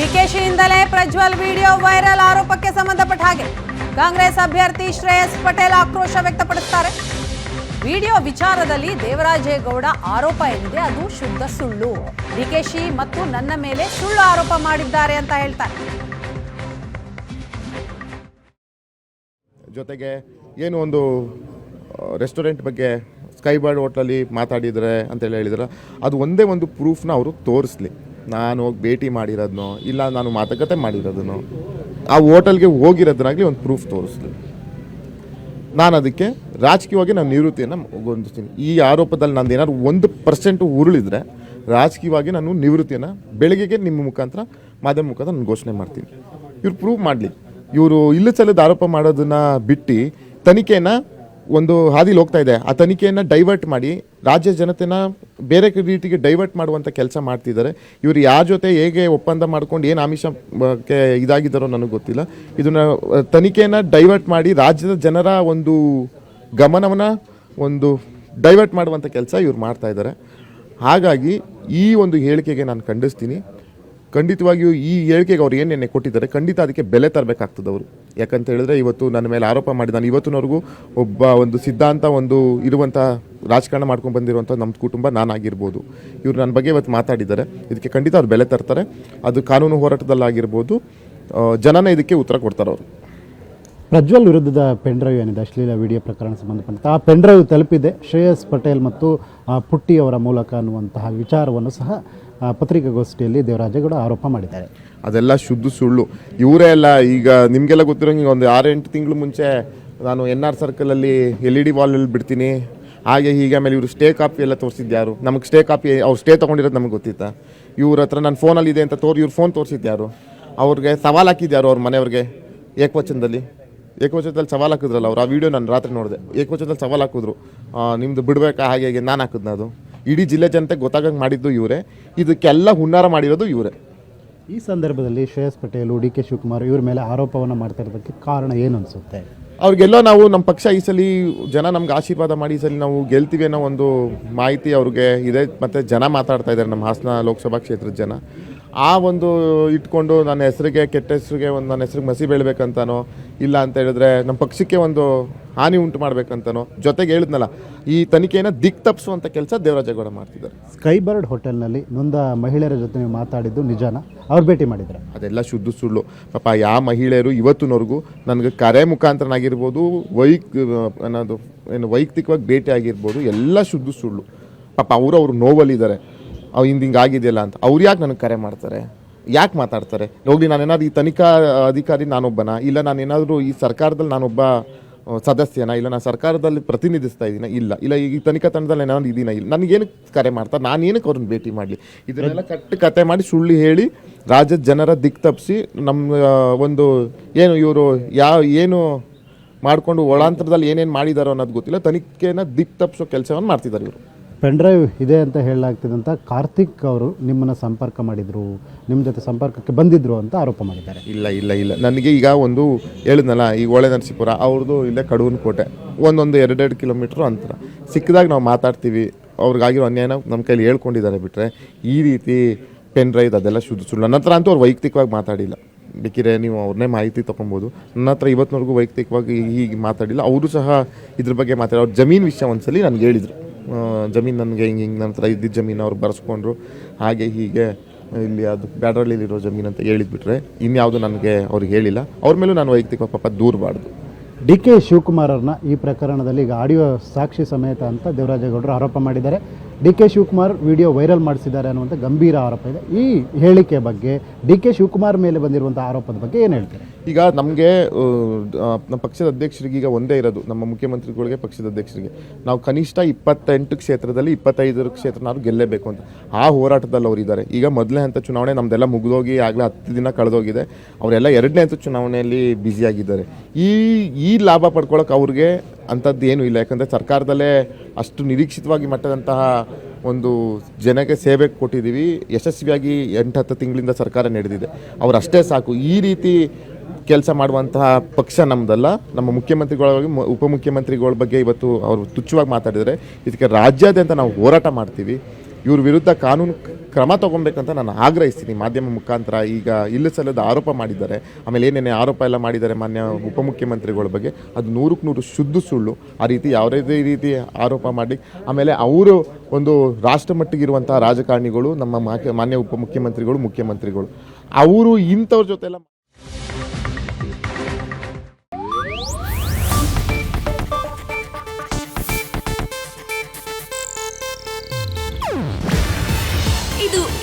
ಡಿಕೆಶಿಯಿಂದಲೇ Prajwal video viral ಆರೋಪಕ್ಕೆ ಸಂಬಂಧಪಟ್ಟ ಹಾಗೆ ಕಾಂಗ್ರೆಸ್ ಅಭ್ಯರ್ಥಿ ಶ್ರೇಯಸ್ ಪಟೇಲ್ ಆಕ್ರೋಶ ವ್ಯಕ್ತಪಡಿಸುತ್ತಾರೆ. ವಿಡಿಯೋ ವಿಚಾರದಲ್ಲಿ ದೇವರಾಜೇಗೌಡ ಆರೋಪ ಏನಿದೆ ಅದು ಶುದ್ಧ ಸುಳ್ಳು. ಡಿಕೆಶಿ ಮತ್ತು ನನ್ನ ಮೇಲೆ ಸುಳ್ಳು ಆರೋಪ ಮಾಡಿದ್ದಾರೆ ಅಂತ ಹೇಳ್ತಾರೆ. ಜೊತೆಗೆ ಏನು ಒಂದು ರೆಸ್ಟೋರೆಂಟ್ ಬಗ್ಗೆ ಸ್ಕೈ ಬರ್ಡ್ ಹೋಟ್ಲಲ್ಲಿ ಮಾತಾಡಿದರೆ ಅಂತೇಳಿ ಹೇಳಿದ್ರೆ ಅದು ಒಂದೇ ಒಂದು ಪ್ರೂಫ್ನ ಅವರು ತೋರಿಸ್ಲಿ. ನಾನು ಹೋಗಿ ಭೇಟಿ ಮಾಡಿರೋದನ್ನೋ ಇಲ್ಲ ನಾನು ಮಾತುಕತೆ ಮಾಡಿರೋದನ್ನೋ, ಆ ಹೋಟೆಲ್ಗೆ ಹೋಗಿರೋದನ್ನಾಗಲಿ ಒಂದು ಪ್ರೂಫ್ ತೋರಿಸ್ಲಿ ನಾನು ಅದಕ್ಕೆ ರಾಜಕೀಯವಾಗಿ ನಾನು ನಿವೃತ್ತಿಯನ್ನು ಹೊಂದಿಸ್ತೀನಿ ಈ ಆರೋಪದಲ್ಲಿ ನಂದು ಏನಾದ್ರು ಒಂದು ಪರ್ಸೆಂಟ್ ಉರುಳಿದ್ರೆ ರಾಜಕೀಯವಾಗಿ ನಾನು ನಿವೃತ್ತಿಯನ್ನು ಬೆಳಗ್ಗೆಗೆ ನಿಮ್ಮ ಮುಖಾಂತರ ಮಾಧ್ಯಮ ಮುಖಾಂತರ ನಾನು ಘೋಷಣೆ ಮಾಡ್ತೀನಿ. ಇವ್ರು ಪ್ರೂವ್ ಮಾಡಲಿ. ಇವರು ಇಲ್ಲ ಸಲ್ಲದ ಆರೋಪ ಮಾಡೋದನ್ನು ಬಿಟ್ಟು ತನಿಖೆಯನ್ನು ಒಂದು ಹಾದಿಲಿ ಹೋಗ್ತಾ ಇದೆ. ಆ ತನಿಖೆಯನ್ನು ಡೈವರ್ಟ್ ಮಾಡಿ ರಾಜ್ಯ ಜನತೆನ ಬೇರೆ ರೀತಿಗೆ ಡೈವರ್ಟ್ ಮಾಡುವಂಥ ಕೆಲಸ ಮಾಡ್ತಿದ್ದಾರೆ. ಇವರು ಯಾರ ಜೊತೆ ಹೇಗೆ ಒಪ್ಪಂದ ಮಾಡ್ಕೊಂಡು ಏನು ಆಮಿಷಕ್ಕೆ ಇದಾಗಿದ್ದಾರೋ ನನಗೆ ಗೊತ್ತಿಲ್ಲ. ಇದನ್ನು ತನಿಖೆಯನ್ನು ಡೈವರ್ಟ್ ಮಾಡಿ ರಾಜ್ಯದ ಜನರ ಒಂದು ಗಮನವನ್ನು ಒಂದು ಡೈವರ್ಟ್ ಮಾಡುವಂಥ ಕೆಲಸ ಇವ್ರು ಮಾಡ್ತಾ ಇದ್ದಾರೆ. ಹಾಗಾಗಿ ಈ ಒಂದು ಹೇಳಿಕೆಗೆ ನಾನು ಖಂಡಿಸ್ತೀನಿ. ಖಂಡಿತವಾಗಿಯೂ ಈ ಹೇಳಿಕೆಗೆ ಅವ್ರು ಏನೇನೆ ಕೊಟ್ಟಿದ್ದಾರೆ, ಖಂಡಿತ ಅದಕ್ಕೆ ಬೆಲೆ ತರಬೇಕಾಗ್ತದೆ ಅವರು. ಯಾಕಂತ ಹೇಳಿದ್ರೆ ಇವತ್ತು ನನ್ನ ಮೇಲೆ ಆರೋಪ ಮಾಡಿ ನಾನು ಇವತ್ತಿನವರೆಗೂ ಒಬ್ಬ ಒಂದು ಸಿದ್ಧಾಂತ, ಒಂದು ಇರುವಂಥ ರಾಜಕಾರಣ ಮಾಡ್ಕೊಂಡು ಬಂದಿರುವಂಥ ನಮ್ಮ ಕುಟುಂಬ ನಾನಾಗಿರ್ಬೋದು. ಇವರು ನನ್ನ ಬಗ್ಗೆ ಇವತ್ತು ಮಾತಾಡಿದ್ದಾರೆ. ಇದಕ್ಕೆ ಖಂಡಿತ ಅವ್ರು ಬೆಲೆ ತರ್ತಾರೆ. ಅದು ಕಾನೂನು ಹೋರಾಟದಲ್ಲಾಗಿರ್ಬೋದು. ಜನನೇ ಇದಕ್ಕೆ ಉತ್ತರ ಕೊಡ್ತಾರೆ ಅವರು. ಪ್ರಜ್ವಲ್ ವಿರುದ್ಧದ ಪೆನ್ಡ್ರೈವ್ ಏನಿದೆ? ಅಶ್ಲೀಲ ವಿಡಿಯೋ ಪ್ರಕರಣ ಸಂಬಂಧಪಟ್ಟಂತೆ. ಆ ಪೆನ್ಡ್ರೈವ್ ತಲುಪಿದೆ. ಶ್ರೇಯಸ್ ಪಟೇಲ್ ಮತ್ತು ಪುಟ್ಟಿ ಅವರ ಮೂಲಕ ಅನ್ನುವಂತಹ ವಿಚಾರವನ್ನು ಸಹ ಪತ್ರಿಕಾಗೋಷ್ಠಿಯಲ್ಲಿ ದೇವರಾಜೇಗೌಡ ಆರೋಪ ಮಾಡಿದ್ದಾರೆ. ಅದೆಲ್ಲ ಶುದ್ಧ ಸುಳ್ಳು. ಇವರೇ ಅಲ್ಲ, ಈಗ ನಿಮಗೆಲ್ಲ ಗೊತ್ತಿರೋಂಗೆ ಒಂದು ಆರು ಎಂಟು ತಿಂಗಳು ಮುಂಚೆ ನಾನು ಎನ್ ಆರ್ ಸರ್ಕಲಲ್ಲಿ ಎಲ್ ಇ ಡಿ ವಾಲಲ್ಲಿ ಬಿಡ್ತೀನಿ. ಹಾಗೆ ಹೀಗೆ ಆಮೇಲೆ ಇವರು ಸ್ಟೇ ಕಾಪಿ ಎಲ್ಲ ತೋರಿಸಿದ್ಯಾರು ನಮಗೆ ಸ್ಟೇ ಕಾಪಿ ಅವ್ರು ಸ್ಟೇ ತೊಗೊಂಡಿರೋದು ನಮಗೆ ಗೊತ್ತಿತ್ತಾ? ಇವ್ರ ಹತ್ರ ನನ್ನ ಫೋನಲ್ಲಿ ಇದೆ ಅಂತ ತೋರಿ, ಇವ್ರು ಫೋನ್ ತೋರಿಸಿದ್ಯಾರು ಅವ್ರಿಗೆ ಸವಾಲು ಹಾಕಿದ್ಯಾರು ಅವ್ರ ಮನೆಯವ್ರಿಗೆ? ಏಕವಚನದಲ್ಲಿ? ಏಕವಚನದಲ್ಲಿ ಸವಾಲು ಹಾಕಿದ್ರಲ್ಲ ಅವ್ರು? ಆ ವಿಡಿಯೋ ನಾನು ರಾತ್ರಿ ನೋಡಿದೆ. ಏಕವಚನದಲ್ಲಿ ಸವಾಲು ಹಾಕಿದ್ರು. ನಿಮ್ಮದು ಬಿಡ್ಬೇಕಾ? ಹಾಗೆ ಹೀಗೆ ನಾನು ಹಾಕಿದ್ನ ಅದು. ಇಡೀ ಜಿಲ್ಲೆ ಜನತೆ ಗೊತ್ತಾಗಂಗೆ ಮಾಡಿದ್ದು ಇವರೇ. ಇದಕ್ಕೆಲ್ಲ ಹುನ್ನಾರ ಮಾಡಿರೋದು ಇವರೇ. ಈ ಸಂದರ್ಭದಲ್ಲಿ ಶ್ರೇಯಸ್ ಪಟೇಲ್ ಡಿ ಕೆ ಶಿವಕುಮಾರ್ ಇವ್ರ ಮೇಲೆ ಆರೋಪವನ್ನು ಮಾಡ್ತಾ ಇರೋದಕ್ಕೆ ಕಾರಣ ಏನು ಅನಿಸುತ್ತೆ? ಅವ್ರಿಗೆಲ್ಲ ನಾವು ನಮ್ಮ ಪಕ್ಷ ಈ ಸಲ ಜನ ನಮ್ಗೆ ಆಶೀರ್ವಾದ ಮಾಡಿ ಈ ಸಲ ನಾವು ಗೆಲ್ತೀವಿ ಅನ್ನೋ ಒಂದು ಮಾಹಿತಿ ಅವ್ರಿಗೆ ಇದೆ. ಮತ್ತು ಜನ ಮಾತಾಡ್ತಾ ಇದ್ದಾರೆ ನಮ್ಮ ಹಾಸನ ಲೋಕಸಭಾ ಕ್ಷೇತ್ರದ ಜನ. ಆ ಒಂದು ಇಟ್ಕೊಂಡು ನನ್ನ ಹೆಸರಿಗೆ ಕೆಟ್ಟ ಹೆಸರಿಗೆ ಒಂದು ನನ್ನ ಹೆಸರಿಗೆ ಮಸಿ ಬೀಳ್ಬೇಕಂತಾನೋ ಇಲ್ಲ ಅಂತ ಹೇಳಿದ್ರೆ ನಮ್ಮ ಪಕ್ಷಕ್ಕೆ ಒಂದು ಹಾನಿ ಉಂಟು ಮಾಡಬೇಕಂತನೋ ಜೊತೆಗೆ ಹೇಳಿದ್ನಲ್ಲ ಈ ತನಿಖೆಯನ್ನು ದಿಕ್ ತಪ್ಪಿಸುವಂಥ ಕೆಲಸ ದೇವರಾಜೇಗೌಡ ಮಾಡ್ತಿದ್ದಾರೆ. ಸ್ಕೈ ಬರ್ಡ್ ಹೋಟೆಲ್ನಲ್ಲಿ ನೊಂದ ಮಹಿಳೆಯರ ಜೊತೆ ನೀವು ಮಾತಾಡಿದ್ದು ನಿಜಾನ? ಅವ್ರು ಭೇಟಿ ಮಾಡಿದ್ದಾರೆ ಅದೆಲ್ಲ ಶುದ್ಧ ಸುಳ್ಳು. ಪಾಪ ಯಾವ ಮಹಿಳೆಯರು ಇವತ್ತಿನವರೆಗೂ ನನಗೆ ಕರೆ ಮುಖಾಂತರನಾಗಿರ್ಬೋದು ವೈಕ್ ಅನ್ನೋದು ಏನು ವೈಯಕ್ತಿಕವಾಗಿ ಭೇಟಿ ಆಗಿರ್ಬೋದು ಎಲ್ಲ ಶುದ್ಧ ಸುಳ್ಳು. ಪಾಪ ಅವರು ಅವ್ರು ನೋವಲ್ಲಿದ್ದಾರೆ. ಅವ್ರು ಹಿಂಗೆ ಅಂತ. ಅವ್ರು ಯಾಕೆ ನನಗೆ ಕರೆ ಮಾಡ್ತಾರೆ? ಯಾಕೆ ಮಾತಾಡ್ತಾರೆ? ನೋಡಿ ನಾನು ಏನಾದ್ರು ಈ ತನಿಖಾ ಅಧಿಕಾರಿ ನಾನೊಬ್ಬನ? ಇಲ್ಲ, ನಾನು ಏನಾದರೂ ಈ ಸರ್ಕಾರದಲ್ಲಿ ನಾನೊಬ್ಬ ಸದಸ್ಯನ? ಇಲ್ಲ, ನಾನು ಸರ್ಕಾರದಲ್ಲಿ ಪ್ರತಿನಿಧಿಸ್ತಾ ಇದ್ದೀನ? ಇಲ್ಲ. ಇಲ್ಲ, ಈ ತನಿಖಾ ತಂಡದಲ್ಲಿ ನಾನು ಇದೀನ? ಇಲ್ಲ. ನನಗೇನಕ್ಕೆ ಕರೆ ಮಾಡ್ತಾರೆ? ನಾನು ಏನಕ್ಕೆ ಅವ್ರನ್ನ ಭೇಟಿ ಮಾಡಲಿ? ಇದನ್ನೆಲ್ಲ ಕಟ್ಟು ಕತೆ ಮಾಡಿ ಸುಳ್ಳು ಹೇಳಿ, ರಾಜ್ಯದ ಜನರ ದಿಕ್ ತಪ್ಪಿಸಿ ನಮ್ಮ ಒಂದು, ಏನು ಇವರು ಯಾವ ಏನು ಮಾಡಿಕೊಂಡು ಒಳಾಂತರದಲ್ಲಿ ಏನೇನು ಮಾಡಿದಾರೋ ಅನ್ನೋದು ಗೊತ್ತಿಲ್ಲ. ತನಿಖೆನ ದಿಕ್ ತಪ್ಪಿಸೋ ಕೆಲಸವನ್ನು ಮಾಡ್ತಿದ್ದಾರೆ ಇವರು. ಪೆನ್ಡ್ರೈವ್ ಇದೆ ಅಂತ ಹೇಳಲಾಗ್ತಿದ್ದಂಥ ಕಾರ್ತಿಕ್ ಅವರು ನಿಮ್ಮನ್ನು ಸಂಪರ್ಕ ಮಾಡಿದರು ನಿಮ್ಮ ಜೊತೆ ಸಂಪರ್ಕಕ್ಕೆ ಬಂದಿದ್ದರು ಅಂತ ಆರೋಪ ಮಾಡಿದ್ದಾರೆ. ಇಲ್ಲ ಇಲ್ಲ ಇಲ್ಲ. ನನಗೆ ಈಗ ಒಂದು ಹೇಳಿದ್ನಲ್ಲ ಈಗ ಒಳೆ ನರಸೀಪುರ ಅವ್ರದ್ದು ಇಲ್ಲೇ ಕಡುವಿನ ಕೋಟೆ. ಒಂದೊಂದು ಎರಡೆರಡು ಕಿಲೋಮೀಟ್ರ್ ಅಂತರ. ಸಿಕ್ಕಿದಾಗ ನಾವು ಮಾತಾಡ್ತೀವಿ. ಅವ್ರಿಗಾಗಿರೋ ಅನ್ಯಾಯನ ನಮ್ಮ ಕೈಲಿ ಹೇಳ್ಕೊಂಡಿದ್ದಾರೆ ಬಿಟ್ಟರೆ ಈ ರೀತಿ ಪೆನ್ ಡ್ರೈವ್ ಅದೆಲ್ಲ ಶುದ್ಧ, ಸುಳ್ಳು. ನನ್ನ ಹತ್ರ ಅಂತೂ ಅವ್ರು ವೈಯಕ್ತಿಕವಾಗಿ ಮಾತಾಡಿಲ್ಲ. ಬೇಕಿದ್ರೆ ನೀವು ಅವ್ರನ್ನೇ ಮಾಹಿತಿ ತೊಗೊಬೋದು ನನ್ನ ಹತ್ರ ಇವತ್ತಿನವರೆಗೂ ವೈಯಕ್ತಿಕವಾಗಿ ಹೀಗೆ ಮಾತಾಡಿಲ್ಲ. ಅವರು ಸಹ ಇದ್ರ ಬಗ್ಗೆ ಮಾತಾಡಿ, ಅವ್ರ ಜಮೀನು ವಿಷಯ ಒಂದ್ಸಲಿ ನನಗೆ ಹೇಳಿದರು. ಜಮೀನು ನನಗೆ ಹಿಂಗೆ ಹಿಂಗೆ ನನ್ನ ಹತ್ರ ಇದ್ದಿದ್ದ ಜಮೀನು ಅವ್ರು ಬರೆಸ್ಕೊಂಡ್ರು. ಹಾಗೆ ಹೀಗೆ ಇಲ್ಲಿ ಅದು ಬ್ಯಾಡ್ರಳ್ಳಿಲಿರೋ ಜಮೀನು ಅಂತ ಹೇಳಿದ್ಬಿಟ್ರೆ ಇನ್ಯಾವುದು ನನಗೆ ಅವ್ರಿಗೆ ಹೇಳಿಲ್ಲ. ಅವ್ರ ಮೇಲೂ ನಾನು ವೈಯಕ್ತಿಕ ಪಾಪ ದೂರಬಾರ್ದು. ಡಿ ಕೆ ಶಿವಕುಮಾರ್ ಅವ್ರನ್ನ ಈ ಪ್ರಕರಣದಲ್ಲಿ ಈಗ ಆಡಿಯೋ ಸಾಕ್ಷಿ ಸಮೇತ ಅಂತ ದೇವರಾಜೇಗೌಡರು ಆರೋಪ ಮಾಡಿದ್ದಾರೆ. D K Shivakumar video viral ಮಾಡಿಸಿದ್ದಾರೆ ಅನ್ನುವಂಥ ಗಂಭೀರ ಆರೋಪ ಇದೆ. ಈ ಹೇಳಿಕೆ ಬಗ್ಗೆ ಡಿ ಕೆ ಶಿವಕುಮಾರ್ ಮೇಲೆ ಬಂದಿರುವಂಥ ಆರೋಪದ ಬಗ್ಗೆ ಏನು ಹೇಳ್ತಾರೆ? ಈಗ ನಮಗೆ ನಮ್ಮ ಪಕ್ಷದ ಅಧ್ಯಕ್ಷರಿಗೆ ಈಗ ಒಂದೇ ಇರೋದು, ನಮ್ಮ ಮುಖ್ಯಮಂತ್ರಿಗಳಿಗೆ ಪಕ್ಷದ ಅಧ್ಯಕ್ಷರಿಗೆ. ನಾವು ಕನಿಷ್ಠ ಇಪ್ಪತ್ತೆಂಟು ಕ್ಷೇತ್ರದಲ್ಲಿ ಇಪ್ಪತ್ತೈದು ಕ್ಷೇತ್ರ ನಾವು ಗೆಲ್ಲೇಬೇಕು ಅಂತ. ಆ ಹೋರಾಟದಲ್ಲಿ ಅವರಿದ್ದಾರೆ ಈಗ ಮೊದಲನೇ ಹಂತ ಚುನಾವಣೆ ನಮ್ದೆಲ್ಲ ಮುಗಿದೋಗಿ ಆಗಲೇ ಹತ್ತು ದಿನ ಕಳೆದೋಗಿದೆ. ಅವರೆಲ್ಲ ಎರಡನೇ ಹಂತ ಚುನಾವಣೆಯಲ್ಲಿ ಬ್ಯುಸಿಯಾಗಿದ್ದಾರೆ ಈ ಈ ಲಾಭ ಪಡ್ಕೊಳ್ಳೋಕೆ ಅವ್ರಿಗೆ ಅಂಥದ್ದು ಏನೂ ಇಲ್ಲ. ಯಾಕಂದರೆ ಸರ್ಕಾರದಲ್ಲೇ ಅಷ್ಟು ನಿರೀಕ್ಷಿತವಾಗಿ ಮಟ್ಟದಂತಹ ಒಂದು ಜನಕ್ಕೆ ಸೇವೆ ಕೊಟ್ಟಿದ್ದೀವಿ. ಯಶಸ್ವಿಯಾಗಿ ಎಂಟು ಹತ್ತು ತಿಂಗಳಿಂದ ಸರ್ಕಾರ ನಡೆದಿದೆ. ಅವರಷ್ಟೇ ಸಾಕು. ಈ ರೀತಿ ಕೆಲಸ ಮಾಡುವಂತಹ ಪಕ್ಷ ನಮ್ಮದಲ್ಲ ನಮ್ಮ ಮುಖ್ಯಮಂತ್ರಿಗಳ ಬಗ್ಗೆ ಉಪಮುಖ್ಯಮಂತ್ರಿಗಳ ಬಗ್ಗೆ ಇವತ್ತು ಅವರು ತುಚ್ಛವಾಗಿ ಮಾತಾಡಿದರೆ, ಇದಕ್ಕೆ ರಾಜ್ಯಾದ್ಯಂತ ನಾವು ಹೋರಾಟ ಮಾಡ್ತೀವಿ. ಇವ್ರ ವಿರುದ್ಧ ಕಾನೂನು ಕ್ರಮ ತಗೊಬೇಕಂತ ನಾನು ಆಗ್ರಹಿಸ್ತೀನಿ. ಮಾಧ್ಯಮ ಮುಖಾಂತರ ಈಗ ಇಲ್ಲ ಸಲ್ಲದ ಆರೋಪ ಮಾಡಿದ್ದಾರೆ. ಆಮೇಲೆ ಏನೇನೇ ಆರೋಪ ಎಲ್ಲ ಮಾಡಿದ್ದಾರೆ ಮಾನ್ಯ ಉಪಮುಖ್ಯಮಂತ್ರಿಗಳ ಬಗ್ಗೆ, ಅದು ನೂರಕ್ಕೆ ನೂರು ಶುದ್ಧ ಸುಳ್ಳು. ಆ ರೀತಿ ಯಾವುದೇ ರೀತಿ ಆರೋಪ ಮಾಡಿ, ಆಮೇಲೆ ಅವರು ಒಂದು ರಾಷ್ಟ್ರ ಮಟ್ಟಿಗಿರುವಂತಹ ರಾಜಕಾರಣಿಗಳು, ನಮ್ಮ ಮಾನ್ಯ- ಉಪಮುಖ್ಯಮಂತ್ರಿಗಳು, ಮುಖ್ಯಮಂತ್ರಿಗಳು. ಅವರು ಇಂಥವ್ರ ಜೊತೆ